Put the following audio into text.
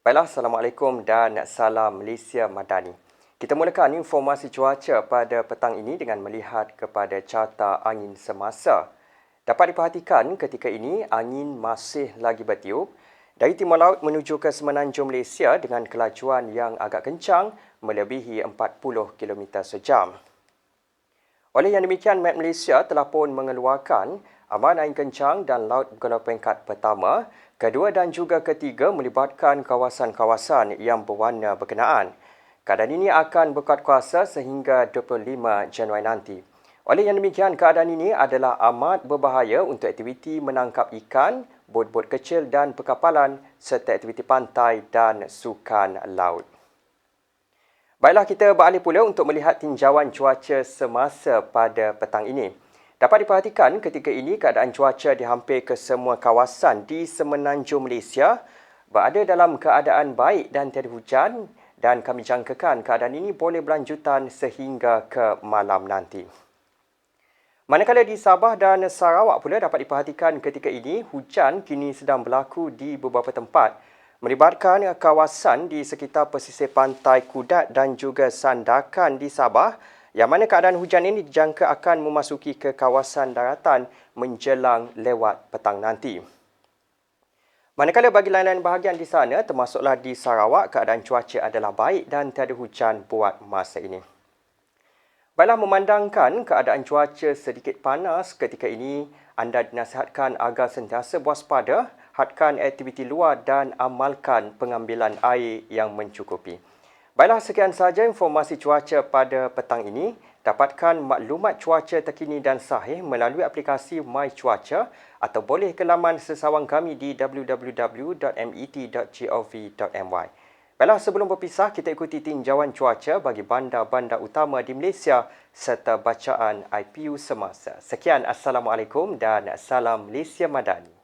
Baiklah, Assalamualaikum dan salam Malaysia Madani. Kita mulakan informasi cuaca pada petang ini dengan melihat kepada carta angin semasa. Dapat diperhatikan ketika ini angin masih lagi bertiup dari timur laut menuju ke semenanjung Malaysia dengan kelajuan yang agak kencang melebihi 40 km sejam. Oleh yang demikian, Met Malaysia telah pun mengeluarkan aman angin kencang dan laut berguna peringkat pertama Kedua dan juga ketiga melibatkan kawasan-kawasan yang berwarna berkenaan. Keadaan ini akan berkuat kuasa sehingga 25 Januari nanti. Oleh yang demikian, keadaan ini adalah amat berbahaya untuk aktiviti menangkap ikan, bot-bot kecil dan perkapalan serta aktiviti pantai dan sukan laut. Baiklah kita beralih pula untuk melihat tinjauan cuaca semasa pada petang ini. Dapat diperhatikan ketika ini keadaan cuaca di hampir ke semua kawasan di semenanjung Malaysia berada dalam keadaan baik dan tiada hujan dan kami jangkakan keadaan ini boleh berlanjutan sehingga ke malam nanti. Manakala di Sabah dan Sarawak pula dapat diperhatikan ketika ini hujan kini sedang berlaku di beberapa tempat melibatkan kawasan di sekitar pesisir pantai Kudat dan juga Sandakan di Sabah yang mana keadaan hujan ini dijangka akan memasuki ke kawasan daratan menjelang lewat petang nanti. Manakala bagi lain-lain bahagian di sana, termasuklah di Sarawak, keadaan cuaca adalah baik dan tiada hujan buat masa ini. Baiklah memandangkan keadaan cuaca sedikit panas ketika ini, anda dinasihatkan agar sentiasa waspada, hadkan aktiviti luar dan amalkan pengambilan air yang mencukupi. Baiklah, sekian sahaja informasi cuaca pada petang ini. Dapatkan maklumat cuaca terkini dan sahih melalui aplikasi My Cuaca atau boleh ke laman sesawang kami di www.met.gov.my. Baiklah, sebelum berpisah, kita ikuti tinjauan cuaca bagi bandar-bandar utama di Malaysia serta bacaan IPU semasa. Sekian, Assalamualaikum dan salam Malaysia Madani.